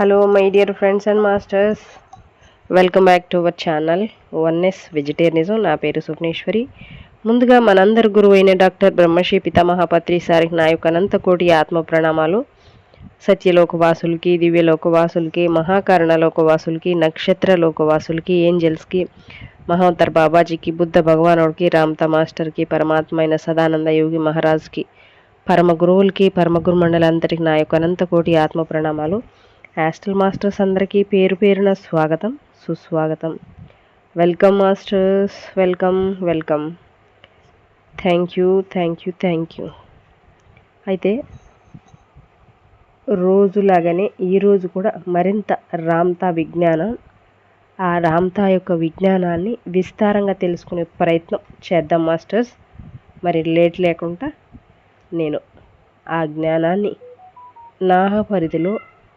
Hello my dear friends and masters welcome back to our channel oneness vegetarianism నా పేరు సుప్నేశ్వరి ముందుగా మనందరి గురువు అయిన డాక్టర్ బ్రహ్మశ్రీ పితామహపత్రి సారికి నా యొక్క అనంతకోటి ఆత్మ ప్రణామాలు. సత్యలోకవాసులకి దివ్యలోకవాసులకి మహాకారణ లోకవాసులకి నక్షత్ర లోకవాసులకి ఏంజల్స్కి మహోత్తర్ బాబాజీకి బుద్ధ భగవానుడికి రామత మాస్టర్కి పరమాత్మ అయిన సదానంద యోగి మహారాజ్కి పరమ గురువులకి పరమ గురు మండలంతటికి నా యొక్క అనంతకోటి ఆత్మ ప్రణామాలు. యాస్టల్ మాస్టర్స్ అందరికీ పేరు పేరున స్వాగతం సుస్వాగతం. Welcome masters welcome welcome thank you thank you thank you అయితే రోజులాగానే ఈరోజు కూడా మరింత రామ్తా విజ్ఞానం ఆ రామ్తా యొక్క విజ్ఞానాన్ని విస్తారంగా తెలుసుకునే ప్రయత్నం చేద్దాం మాస్టర్స్ మరి లేట్ లేకుండా నేను ఆ జ్ఞానాన్ని నా పరిధిలో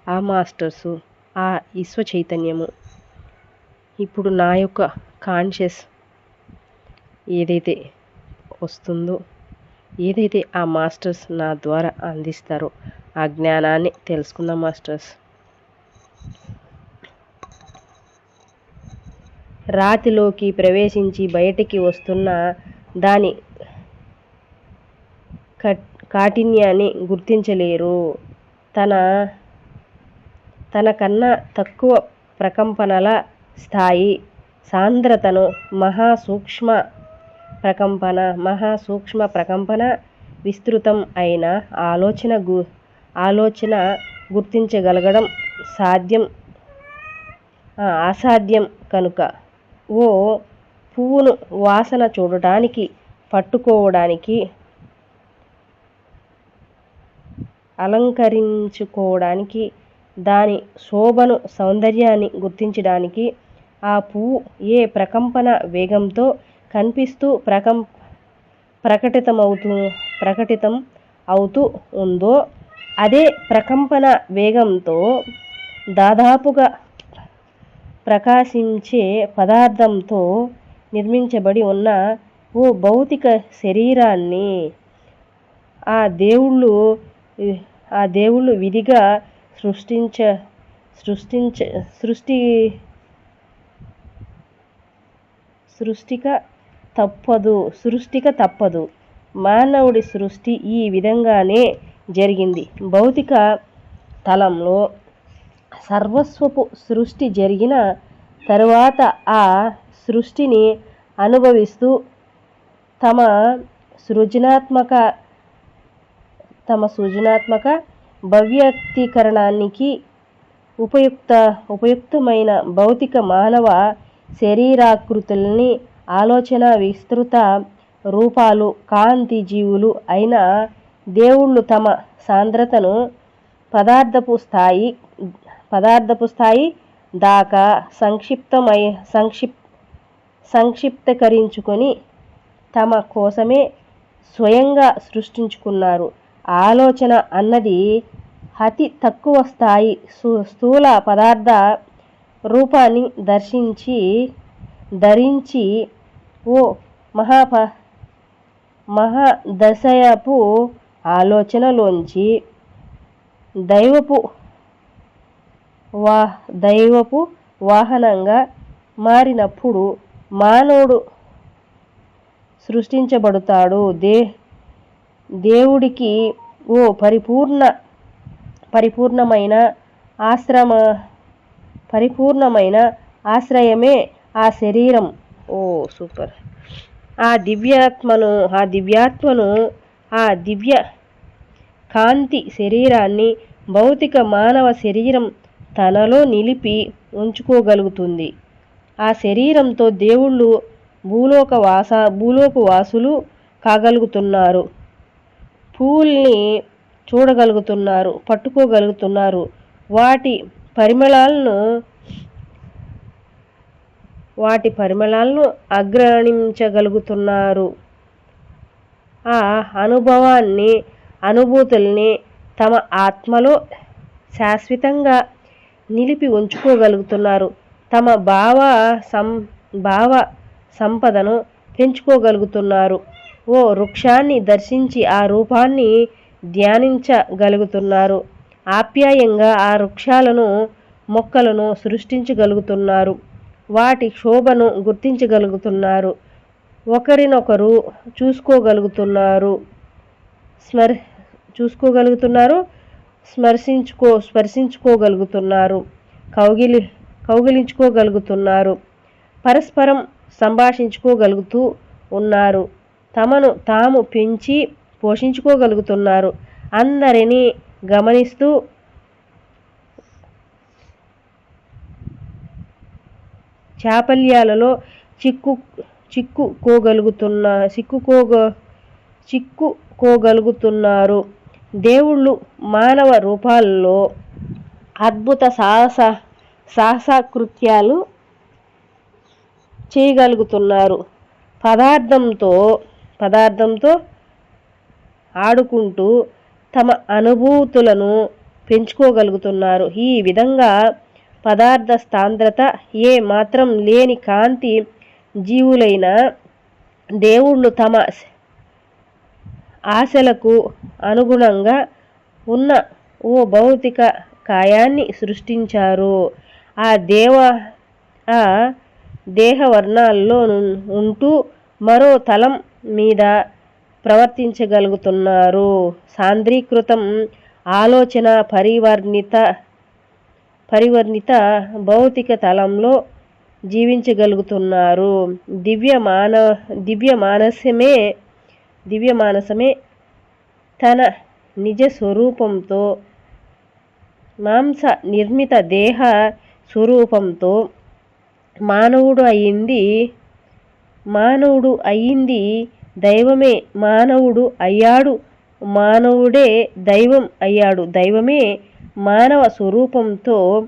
ఆ మాస్టర్సు ఆ విశ్వ చైతన్యము. ఇప్పుడు నా యొక్క కాన్షియస్ ఏదైతే వస్తుందో ఏదైతే ఆ మాస్టర్స్ నా ద్వారా అందిస్తారో ఆ జ్ఞానాన్ని తెలుసుకుందాం మాస్టర్స్. రాతిలోకి ప్రవేశించి బయటికి వస్తున్న దాని కాఠిన్యాన్ని గుర్తించలేరు. తన తన కన్నా తక్కువ ప్రకంపనల స్థాయి సాంద్రతను మహాసూక్ష్మ ప్రకంపన మహాసూక్ష్మ ప్రకంపన విస్తృతం అయిన ఆలోచన గు ఆలోచన గుర్తించగలగడం సాధ్యం అసాధ్యం కనుక. ఓ పువ్వును వాసన చూడటానికి పట్టుకోవడానికి అలంకరించుకోవడానికి దాని శోభను సౌందర్యాన్ని గుర్తించడానికి ఆ పువ్వు ఏ ప్రకంపన వేగంతో కనిపిస్తూ ప్రకం ప్రకటితమవుతూ ప్రకటితం అవుతూ ఉందో అదే ప్రకంపన వేగంతో దాదాపుగా ప్రకాశించే పదార్థంతో నిర్మించబడి ఉన్న ఓ భౌతిక శరీరాన్ని ఆ దేవుళ్ళు ఆ దేవుళ్ళు విధిగా సృష్టించ సృష్టించ సృష్టి సృష్టిక తప్పదు సృష్టిక తప్పదు. మానవుడి సృష్టి ఈ విధంగానే జరిగింది. భౌతిక తలంలో సర్వస్వపు సృష్టి జరిగిన తరువాత ఆ సృష్టిని అనుభవిస్తూ తమ సృజనాత్మక తమ సృజనాత్మక భవ్యక్తీకరణానికి ఉపయుక్త ఉపయుక్తమైన భౌతిక మానవ శరీరాకృతుల్ని ఆలోచన విస్తృత రూపాలు కాంతి జీవులు అయిన దేవుళ్ళు తమ సాంద్రతను పదార్థపు స్థాయి పదార్థపు స్థాయి దాకా సంక్షిప్తమై సంక్షిప్ సంక్షిప్తకరించుకొని తమ కోసమే స్వయంగా సృష్టించుకున్నారు. ఆలోచన అన్నది అతి తక్కువ స్థాయి స్థూల పదార్థ రూపాన్ని దర్శించి ధరించి ఓ మహాప మహాదశయపు ఆలోచనలోంచి దైవపు వా దైవపు వాహనంగా మారినప్పుడు మానవుడు సృష్టించబడతాడు. దే దేవుడికి ఓ పరిపూర్ణ పరిపూర్ణమైన ఆశ్రమ పరిపూర్ణమైన ఆశ్రయమే ఆ శరీరం. ఓ సూపర్. ఆ దివ్యాత్మను ఆ దివ్యాత్మను ఆ దివ్య కాంతి శరీరాన్ని భౌతిక మానవ శరీరం తనలో నిలిపి ఉంచుకోగలుగుతుంది. ఆ శరీరంతో దేవుళ్ళు భూలోక వాస భూలోక వాసులు కాగలుగుతున్నారు. పూల్ని చూడగలుగుతున్నారు పట్టుకోగలుగుతున్నారు. వాటి పరిమళాలను వాటి పరిమళాలను అగ్రహించగలుగుతున్నారు ఆ అనుభవాన్ని అనుభూతుల్ని తమ ఆత్మలో శాశ్వతంగా నిలిపి ఉంచుకోగలుగుతున్నారు. తమ భావ సం భావ సంపదను పెంచుకోగలుగుతున్నారు. ఓ వృక్షాన్ని దర్శించి ఆ రూపాన్ని ధ్యానించగలుగుతున్నారు. ఆప్యాయంగా ఆ వృక్షాలను మొక్కలను సృష్టించగలుగుతున్నారు. వాటి శోభను గుర్తించగలుగుతున్నారు. ఒకరినొకరు చూసుకోగలుగుతున్నారు. స్మర్ చూసుకోగలుగుతున్నారు స్మర్శించుకో స్పర్శించుకోగలుగుతున్నారు. కౌగిలి కౌగిలించుకోగలుగుతున్నారు. పరస్పరం సంభాషించుకోగలుగుతూ ఉన్నారు. తమను తాము పెంచి పోషించుకోగలుగుతున్నారు. అందరినీ గమనిస్తూ చాపల్యాలలో చిక్కు చిక్కుకోగలుగుతున్న చిక్కుకోగ చిక్కుకోగలుగుతున్నారు. దేవుళ్ళు మానవ రూపాల్లో అద్భుత సాహస సాహసకృత్యాలు చేయగలుగుతున్నారు. పదార్థంతో పదార్థంతో ఆడుకుంటూ తమ అనుభూతులను పెంచుకోగలుగుతున్నారు. ఈ విధంగా పదార్థ సాంద్రత ఏ మాత్రం లేని కాంతి జీవులైన దేవుళ్ళు తమ ఆశలకు అనుగుణంగా ఉన్న ఓ భౌతిక కాయాన్ని సృష్టించారు. ఆ దేవ ఆ దేహవర్ణాల్లో ఉంటూ మరో తలం మీద ప్రవర్తించగలుగుతున్నారు. సాంద్రీకృతం ఆలోచన పరివర్ణిత పరివర్ణిత భౌతిక తలంలో జీవించగలుగుతున్నారు. దివ్య మాన దివ్య మానసమే దివ్య మానసమే తన నిజ స్వరూపంతో మాంస నిర్మిత దేహ స్వరూపంతో మానవుడు అయింది మానవుడు అయింది దైవమే మానవుడు అయ్యాడు. మానవుడే దైవం అయ్యాడు. దైవమే మానవ స్వరూపంతో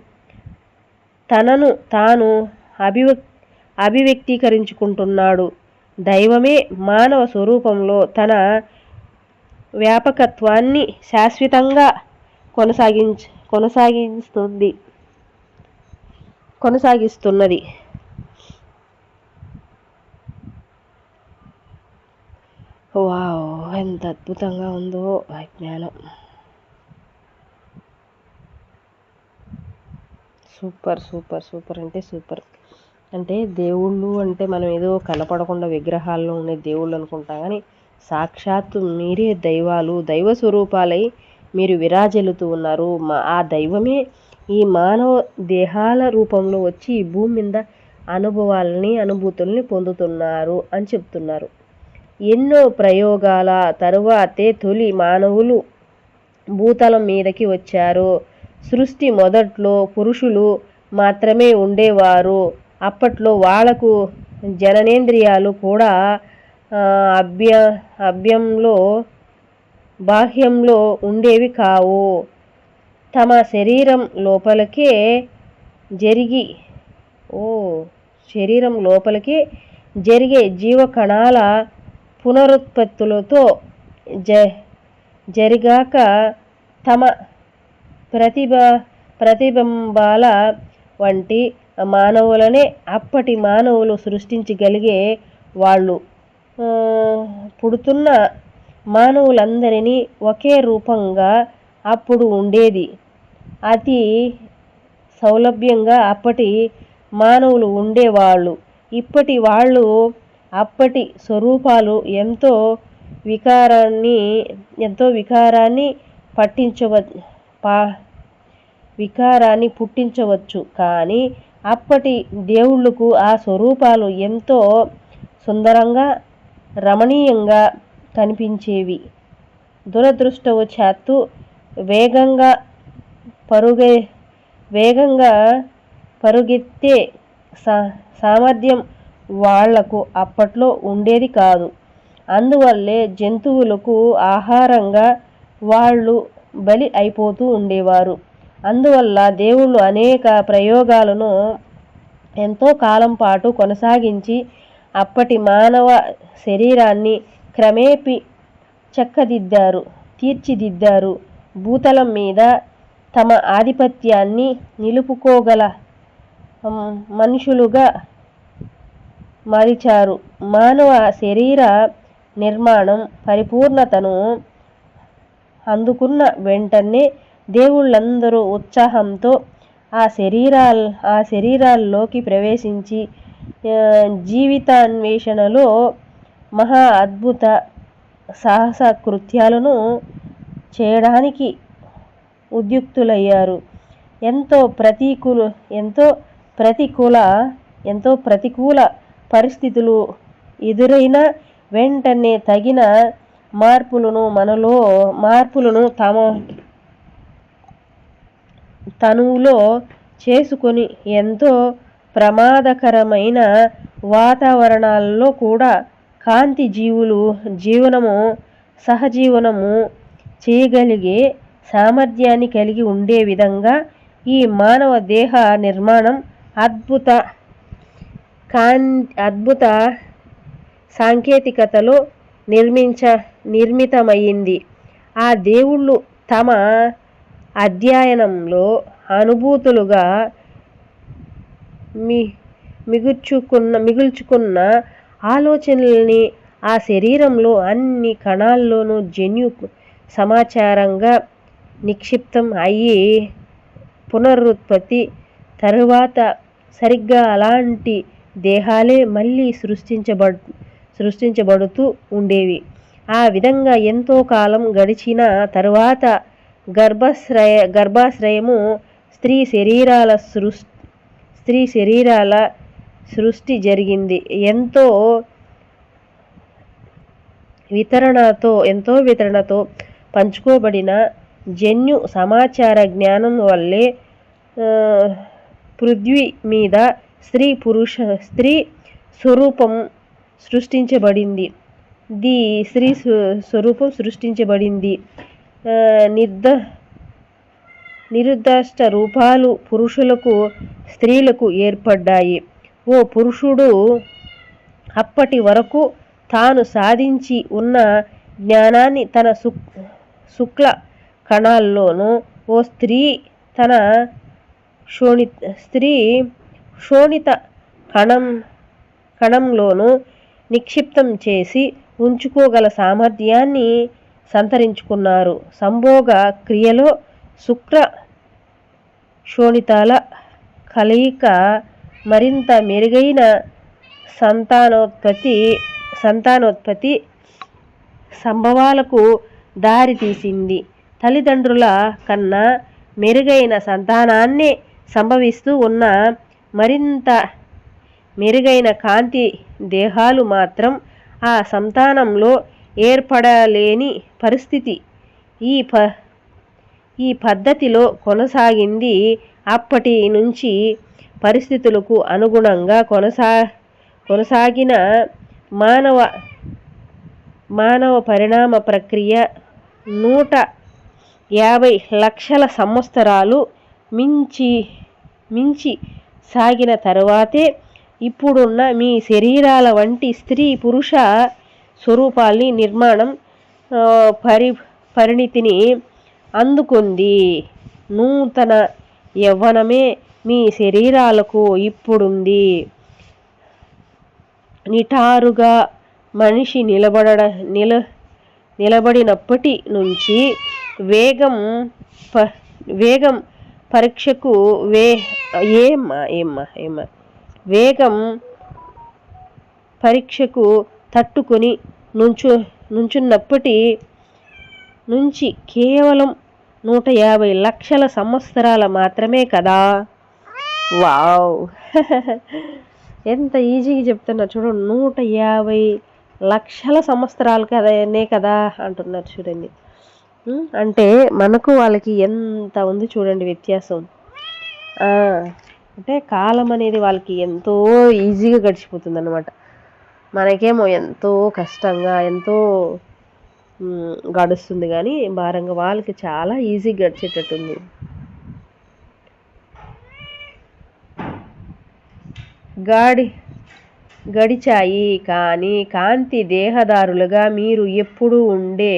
తనను తాను అభివ్యక్ అభివ్యక్తీకరించుకుంటున్నాడు. దైవమే మానవ స్వరూపంలో తన వ్యాపకత్వాన్ని శాశ్వతంగా కొనసాగించ కొనసాగిస్తుంది కొనసాగిస్తున్నది. వావ్ ఎంత అద్భుతంగా ఉందో ఆ జ్ఞానం. సూపర్ సూపర్ సూపర్ అంటే సూపర్. అంటే దేవుళ్ళు అంటే మనం ఏదో కనపడకుండా విగ్రహాల్లో ఉండే దేవుళ్ళు అనుకుంటాం కానీ సాక్షాత్తు మీరే దైవాలు దైవ స్వరూపాలై మీరు విరాజిల్లుతూ ఉన్నారు. మా ఆ దైవమే ఈ మానవ దేహాల రూపంలో వచ్చి ఈ భూమి మీద అనుభవాలని అనుభూతుల్ని పొందుతున్నారు అని చెప్తున్నారు. ఎన్నో ప్రయోగాల తరువాతే తొలి మానవులు భూతలం మీదకి వచ్చారు. సృష్టి మొదట్లో పురుషులు మాత్రమే ఉండేవారు. అప్పట్లో వాళ్ళకు జననేంద్రియాలు కూడా అభ్య అభ్యంలో బాహ్యంలో ఉండేవి కావు. తమ శరీరం లోపలికే జరిగి ఓ శరీరం లోపలికి జరిగే జీవకణాల పునరుత్పత్తులతో జ జరిగాక తమ ప్రతిభ ప్రతిబింబాల వంటి మానవులనే అప్పటి మానవులు సృష్టించగలిగే వాళ్ళు. పుడుతున్న మానవులందరినీ ఒకే రూపంగా అప్పుడు ఉండేది. అతి సౌలభ్యంగా అప్పటి మానవులు ఉండేవాళ్ళు. ఇప్పటి వాళ్ళు అప్పటి స్వరూపాలు ఎంతో వికారాన్ని ఎంతో వికారాన్ని పట్టించవ పా వికారాన్ని పుట్టించవచ్చు. కానీ అప్పటి దేవుళ్ళకు ఆ స్వరూపాలు ఎంతో సుందరంగా రమణీయంగా కనిపించేవి. దురదృష్టవశాత్తు వేగంగా పరుగే వేగంగా పరుగెత్తే సా సామర్థ్యం వాళ్ళకు అప్పట్లో ఉండేది కాదు. అందువల్లే జంతువులకు ఆహారంగా వాళ్ళు బలి అయిపోతూ ఉండేవారు. అందువల్ల దేవుళ్ళు అనేక ప్రయోగాలను ఎంతో కాలం పాటు కొనసాగించి అప్పటి మానవ శరీరాన్ని క్రమేపి చక్కదిద్దారు తీర్చిదిద్దారు. భూతలం మీద తమ ఆధిపత్యాన్ని నిలుపుకోగల మనుషులుగా మరిచారు. మానవ శరీర నిర్మాణం పరిపూర్ణతను అందుకున్న వెంటనే దేవుళ్ళందరూ ఉత్సాహంతో ఆ శరీరాల్ ఆ శరీరాల్లోకి ప్రవేశించి జీవితాన్వేషణలో మహా అద్భుత సాహస కృత్యాలను చేయడానికి ఉద్యుక్తులయ్యారు. ఎంతో ప్రతికూల ఎంతో ప్రతికూల ఎంతో ప్రతికూల పరిస్థితులు ఎదురైన వెంటనే తగిన మార్పులను మనలో మార్పులను తమ తనువులో చేసుకొని ఎంతో ప్రమాదకరమైన వాతావరణాల్లో కూడా కాంతి జీవులు జీవనము సహజీవనము చేయగలిగే సామర్థ్యాన్ని కలిగి ఉండే విధంగా ఈ మానవ దేహ నిర్మాణం అద్భుత కాన్ అద్భుత సాంకేతికతలో నిర్మించ నిర్మితమైంది ఆ దేవుళ్ళు తమ అధ్యయనంలో అనుభూతులుగా మి మిగుల్చుకున్న మిగుల్చుకున్న ఆలోచనల్ని ఆ శరీరంలో అన్ని కణాల్లోనూ జన్యు సమాచారంగా నిక్షిప్తం అయ్యి పునరుత్పత్తి తరువాత సరిగ్గా అలాంటి దేహాలే మళ్ళీ సృష్టించబడు సృష్టించబడుతూ ఉండేవి. ఆ విధంగా ఎంతో కాలం గడిచిన తరువాత గర్భశ్రయ గర్భాశ్రయము స్త్రీ శరీరాల సృష్ స్త్రీ శరీరాల సృష్టి జరిగింది. ఎంతో వితరణతో ఎంతో వితరణతో పంచుకోబడిన జన్యు సమాచార జ్ఞానం వల్లే పృథ్వీ మీద స్త్రీ పురుష స్త్రీ స్వరూపం సృష్టించబడింది. ది స్త్రీ స్వ- స్వరూపం సృష్టించబడింది. నిర్ద నిరుద్ధాష్ట రూపాలు పురుషులకు స్త్రీలకు ఏర్పడ్డాయి. ఓ పురుషుడు అప్పటి వరకు తాను సాధించి ఉన్న జ్ఞానాన్ని తన శుక్ శుక్ల కణాల్లోనూ ఓ స్త్రీ తన శోణి స్త్రీ శోణిత కణం కణంలోనూ నిక్షిప్తం చేసి ఉంచుకోగల సామర్థ్యాన్ని సంతరించుకున్నారు. సంభోగ క్రియలో శుక్ర శోణితాల కలయిక మరింత మెరుగైన సంతానోత్పత్తి సంతానోత్పత్తి సంభవాలకు దారితీసింది. తల్లిదండ్రుల కన్నా మెరుగైన సంతానాన్నే సంభవిస్తూ ఉన్న మరింత మెరుగైన కాంతి దేహాలు మాత్రం ఆ సంతానంలో ఏర్పడలేని పరిస్థితి. ఈ ప ఈ పద్ధతిలో కొనసాగింది అప్పటి నుంచి పరిస్థితులకు అనుగుణంగా కొనసా కొనసాగిన మానవ మానవ పరిణామ ప్రక్రియ నూట యాభై లక్షల సంవత్సరాలు మించి మించి సాగిన తరువాతే ఇప్పుడున్న మీ శరీరాల వంటి స్త్రీ పురుష స్వరూపాల్ని నిర్మాణం పరి పరిణితిని అందుకుంది. నూతన యవ్వనమే మీ శరీరాలకు ఇప్పుడుంది. నిటారుగా మనిషి నిలబడ నిల నిలబడినప్పటి నుంచి వేగం ప వేగం పరీక్షకు వే ఏమ్మా ఏమ్మా ఏమ్మా. వేగం పరీక్షకు తట్టుకొని నుంచు నుంచున్నప్పటి నుంచి కేవలం నూట యాభై లక్షల సంవత్సరాల మాత్రమే కదా. వావ్. ఎంత ఈజీగా చెప్తున్నారు చూడండి నూట యాభై లక్షల సంవత్సరాలు కదనే కదా అంటున్నారు చూడండి. అంటే మనకు వాళ్ళకి ఎంత ఉంది చూడండి వ్యత్యాసం. అంటే కాలం అనేది వాళ్ళకి ఎంతో ఈజీగా గడిచిపోతుంది అనమాట మనకేమో ఎంతో కష్టంగా ఎంతో గడుస్తుంది కానీ భారంగా వాళ్ళకి చాలా ఈజీగా గడిచేటట్టుంది. గాడి గడిచాయి కానీ కాంతి దేహదారులుగా మీరు ఎప్పుడూ ఉండే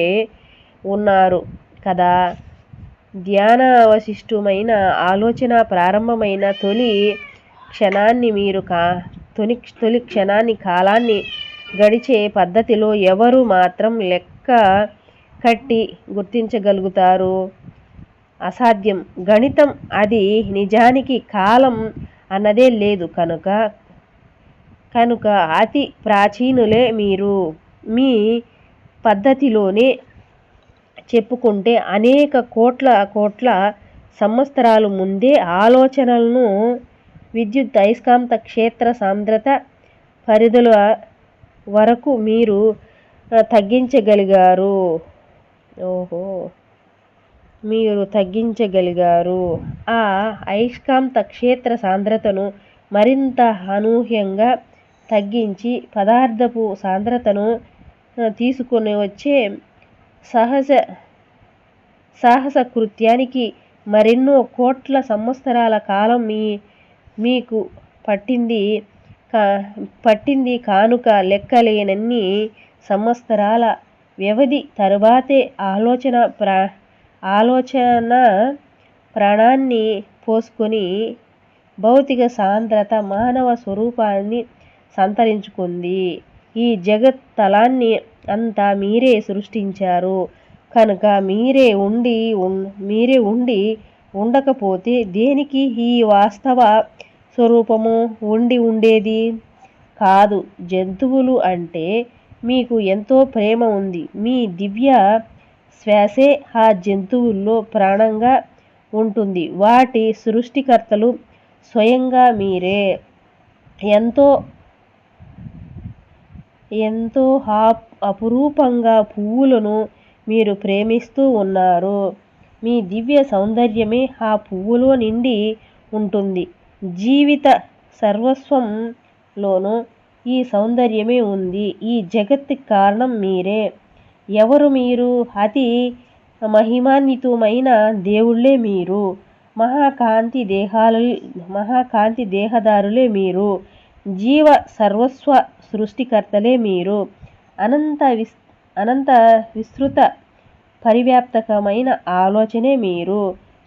ఉన్నారు. కదా? ధ్యానావశిష్టమైన ఆలోచన ప్రారంభమైన తొలి క్షణాన్ని మీరు కా తొలి తొలి క్షణాన్ని కాలాన్ని గడిచే పద్ధతిలో ఎవరు మాత్రం లెక్క కట్టి గుర్తించగలుగుతారు? అసాధ్యం. గణితం అది నిజానికి కాలం అన్నదే లేదు కనుక కనుక అతి ప్రాచీనులే మీరు. మీ పద్ధతిలోనే చెప్పుకుంటే అనేక కోట్ల కోట్ల సంవత్సరాలు ముందే ఆలోచనలను విద్యుత్ అయస్కాంత క్షేత్ర సాంద్రత పరిధుల వరకు మీరు తగ్గించగలిగారు. ఓహో! మీరు తగ్గించగలిగారు. ఆ అయస్కాంత క్షేత్ర సాంద్రతను మరింత అనూహ్యంగా తగ్గించి పదార్థపు సాంద్రతను తీసుకొని వచ్చే సహజ సాహస కృత్యానికి మరెన్నో కోట్ల సంవత్సరాల కాలం మీ మీకు పట్టింది కా పట్టింది కానుక లెక్కలేనన్ని సంవత్సరాల వ్యవధి తరువాతే ఆలోచన ప్రా ఆలోచన ప్రాణాన్ని పోసుకొని భౌతిక సాంద్రత మానవ స్వరూపాన్ని సంతరించుకుంది. ఈ జగత్ తలాన్ని అంతా మీరే సృష్టించారు. కనుక మీరే ఉండి మీరే ఉండి ఉండకపోతే దేనికి ఈ వాస్తవ స్వరూపము ఉండి ఉండేది? కాదు జంతువులు అంటే మీకు ఎంతో ప్రేమ ఉంది. మీ దివ్య శ్వాసే ఆ జంతువుల్లో ప్రాణంగా ఉంటుంది. వాటి సృష్టికర్తలు స్వయంగా మీరే. ఎంతో ఎంతో అపురూపంగా పువ్వులను మీరు ప్రేమిస్తూ ఉన్నారు. మీ దివ్య సౌందర్యమే ఆ పువ్వులో నిండి ఉంటుంది. జీవిత సర్వస్వంలోనూ ఈ సౌందర్యమే ఉంది. ఈ జగత్కి కారణం మీరే. ఎవరు మీరు? అతి మహిమాన్వితమైన దేవుళ్ళే మీరు. మహాకాంతి దేహాలు మహాకాంతి దేహదారులే మీరు. జీవ సర్వస్వ సృష్టికర్తలే మీరు. అనంత విస్ అనంత విస్తృత పరివ్యాప్తకమైన ఆలోచనే మీరు.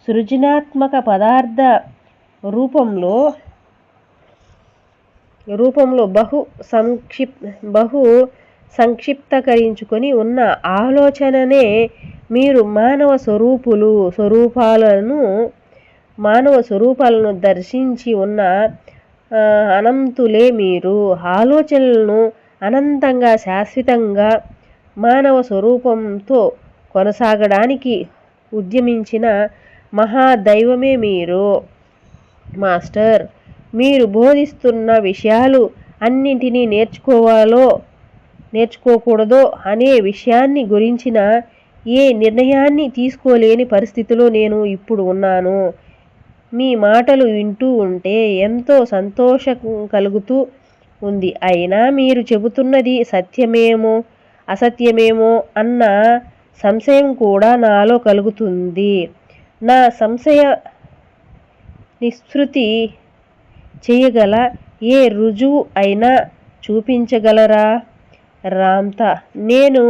సృజనాత్మక పదార్థ రూపంలో రూపంలో బహు సంక్షిప్ బహు సంక్షిప్తకరించుకొని ఉన్న ఆలోచననే మీరు మానవ స్వరూపులు స్వరూపాలను మానవ స్వరూపాలను దర్శించి ఉన్న అనంతులే మీరు. ఆలోచనలను అనంతంగా శాశ్వతంగా మానవ స్వరూపంతో కొనసాగడానికి ఉద్యమించిన మహాదైవమే మీరు. మాస్టర్ మీరు బోధిస్తున్న విషయాలు అన్నింటినీ నేర్చుకోవాలో నేర్చుకోకూడదో అనే విషయాన్ని గురించిన ఏ నిర్ణయాన్ని తీసుకోలేని పరిస్థితిలో నేను ఇప్పుడు ఉన్నాను. మీ మాటలు వింటూ ఉంటే ఎంతో సంతోషం కలుగుతూ ఉంది. అయినా మీరు చెబుతున్నది సత్యమేమో అసత్యమేమో అన్న సంశయం కూడా నాలో కలుగుతుంది. నా సంశయ నిస్పృతి చేయగల ఏ రుజువు అయినా చూపించగలరా? రామ్తా నేను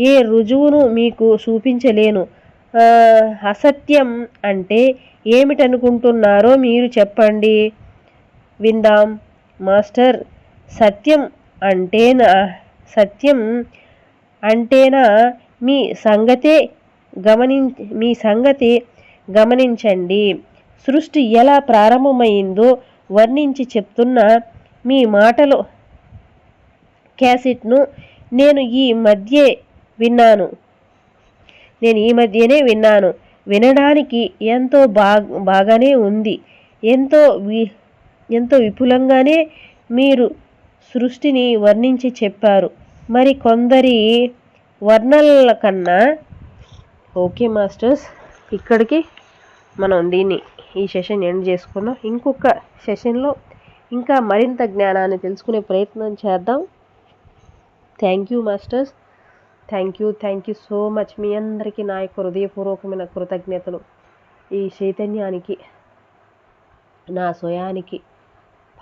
ఏ రుజువును మీకు చూపించలేను. అసత్యం అంటే ఏమిటనుకుంటున్నారో మీరు చెప్పండి. విందాం. మాస్టర్ సత్యం అంటేనా సత్యం అంటేనా మీ సంగతే గమనిం మీ సంగతి గమనించండి. సృష్టి ఎలా ప్రారంభమైందో వర్ణించి చెప్తున్న మీ మాటలు క్యాసెట్ను నేను ఈ మధ్యే విన్నాను. నేను ఈ మధ్యనే విన్నాను. వినడానికి ఎంతో బాగా బాగానే ఉంది. ఎంతో వి ఎంతో విపులంగానే మీరు సృష్టిని వర్ణించి చెప్పారు. మరి కొందరి వర్ణనల కన్నా ఓకే మాస్టర్స్ ఇక్కడికి మనం దీన్ని ఈ సెషన్ ఎండ్ చేసుకుందాం ఇంకొక సెషన్లో ఇంకా మరింత జ్ఞానాన్ని తెలుసుకునే ప్రయత్నం చేద్దాం. Thank you masters. Thank you thank you so much మీ అందరికీ నా యొక్క హృదయపూర్వకమైన కృతజ్ఞతలు. ఈ చైతన్యానికి నా స్వయానికి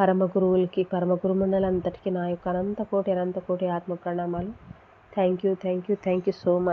పరమ గురువులకి పరమ గురుమండలంతటికి నా యొక్క అనంత కోటి అనంత కోటి ఆత్మ ప్రణామాలు. Thank you thank you thank you so much